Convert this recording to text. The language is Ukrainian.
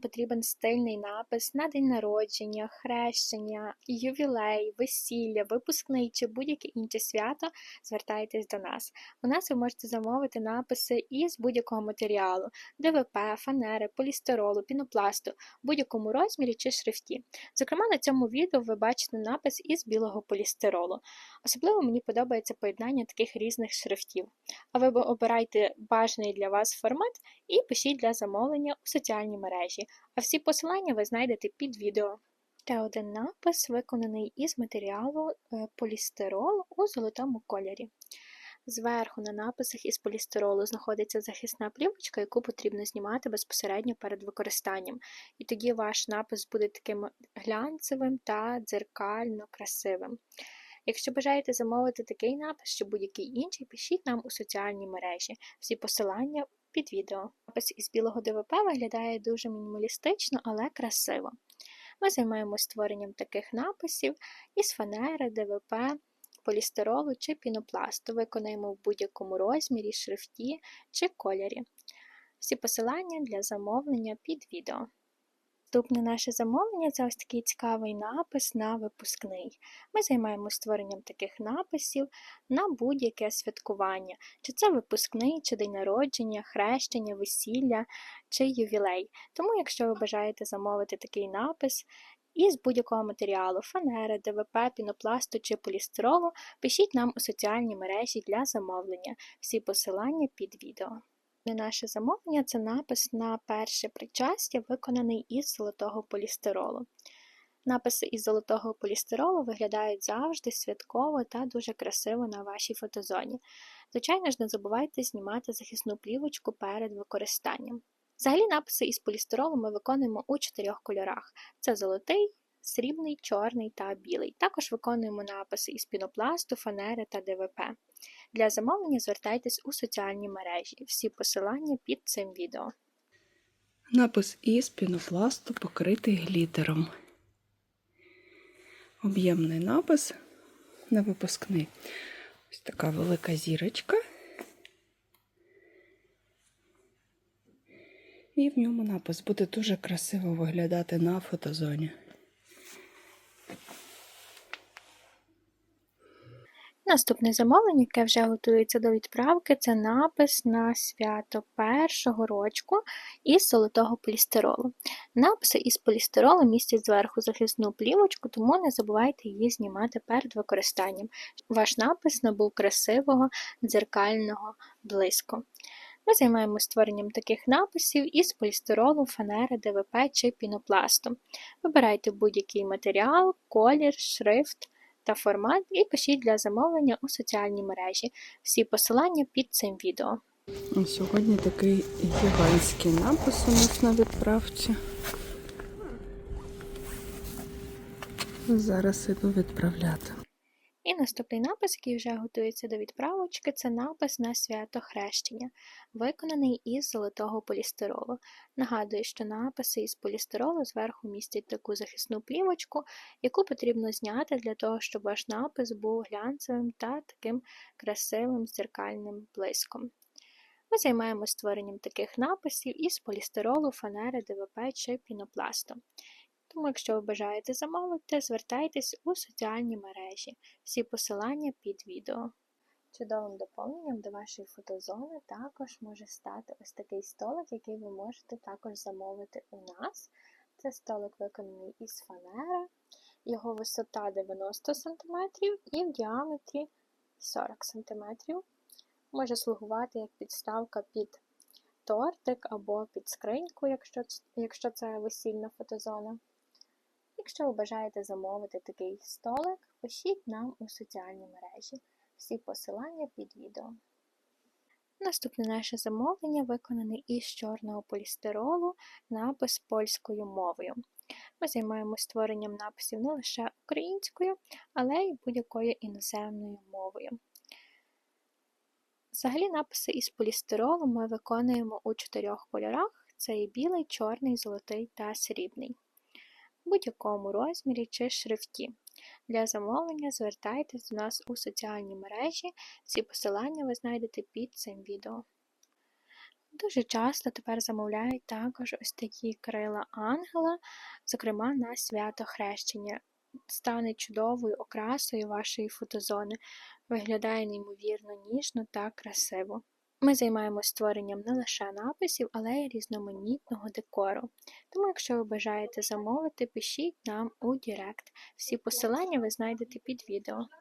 потрібен стильний напис на день народження, хрещення, ювілей, весілля, випускний чи будь-яке інше свято, звертайтесь до нас. У нас ви можете замовити написи із будь-якого матеріалу: ДВП, фанери, полістиролу, пінопласту, будь-якому розмірі чи шрифті. Зокрема, на цьому відео ви бачите напис із білого полістиролу. Особливо мені подобається поєднання таких різних шрифтів. А ви обирайте бажаний для вас формат і пишіть для замовлення у соціальній мережі, а всі посилання ви знайдете під відео. Та один напис виконаний із матеріалу е, полістирол у золотому кольорі. Зверху на написах із полістиролу знаходиться захисна плівочка, яку потрібно знімати безпосередньо перед використанням. І тоді ваш напис буде таким глянцевим та дзеркально красивим. Якщо бажаєте замовити такий напис чи будь-який інший, пишіть нам у соціальній мережі. Всі посилання під відео. Напис із білого ДВП виглядає дуже мінімалістично, але красиво. Ми займаємося створенням таких написів із фанери, ДВП, полістиролу чи пінопласту. Виконаємо в будь-якому розмірі, шрифті чи кольорі. Всі посилання для замовлення під відео. Наступне наше замовлення це ось такий цікавий напис на випускний. Ми займаємося створенням таких написів на будь-яке святкування, чи це випускний, чи день народження, хрещення, весілля чи ювілей. Тому, якщо ви бажаєте замовити такий напис, із будь-якого матеріалу фанери, ДВП, пінопласту чи полістиролу, пишіть нам у соціальні мережі для замовлення. Всі посилання під відео. Наше замовлення це напис на перше причастя, виконаний із золотого полістиролу. Написи із золотого полістиролу виглядають завжди святково та дуже красиво на вашій фотозоні. Звичайно ж, не забувайте знімати захисну плівочку перед використанням. Взагалі, написи із полістиролу ми виконуємо у чотирьох кольорах: це золотий, срібний, чорний та білий. Також виконуємо написи із пінопласту, фанери та ДВП. Для замовлення звертайтесь у соціальні мережі. Всі посилання під цим відео. Напис із пінопласту покритий глітером. Об'ємний напис на випускний. Ось така велика зірочка. І в ньому напис буде дуже красиво виглядати на фотозоні. Наступне замовлення, яке вже готується до відправки, це напис на свято першого рочку із золотого полістиролу. Написи із полістиролу містять зверху захисну плівочку, тому не забувайте її знімати перед використанням. Ваш напис набув красивого дзеркального блиску. Ми займаємося створенням таких написів із полістиролу, фанери, ДВП чи пінопласту. Вибирайте будь-який матеріал, колір, шрифт та формат і пишіть для замовлення у соціальній мережі. Всі посилання під цим відео. Сьогодні такий гігантський напис у нас на відправці. Зараз іду відправляти. І наступний напис, який вже готується до відправочки, це напис на свято хрещення, виконаний із золотого полістиролу. Нагадую, що написи із полістиролу зверху містять таку захисну плівочку, яку потрібно зняти для того, щоб ваш напис був глянцевим та таким красивим зеркальним блиском. Ми займаємося створенням таких написів із полістиролу, фанери, ДВП чи пінопласту. Тому, якщо ви бажаєте замовити, звертайтесь у соціальні мережі. Всі посилання під відео. Чудовим доповненням до вашої фотозони також може стати ось такий столик, який ви можете також замовити у нас. Це столик виконаний із фанери, його висота 90 см і в діаметрі 40 см. Може слугувати як підставка під тортик або під скриньку, якщо це весільна фотозона. Якщо ви бажаєте замовити такий столик, пишіть нам у соціальні мережі. Всі посилання під відео. Наступне наше замовлення виконане із чорного полістиролу напис польською мовою. Ми займаємося створенням написів не лише українською, але й будь-якою іноземною мовою. Взагалі, написи із полістиролу ми виконуємо у чотирьох кольорах: це і білий, чорний, золотий та срібний будь-якому розмірі чи шрифті. Для замовлення звертайтесь до нас у соціальні мережі, всі посилання ви знайдете під цим відео. Дуже часто тепер замовляють також ось такі крила ангела, зокрема на свято хрещення. Стане чудовою окрасою вашої фотозони, виглядає неймовірно ніжно та красиво. Ми займаємось створенням не лише написів, але й різноманітного декору. Тому, якщо ви бажаєте замовити, пишіть нам у Дірект. Всі посилання ви знайдете під відео.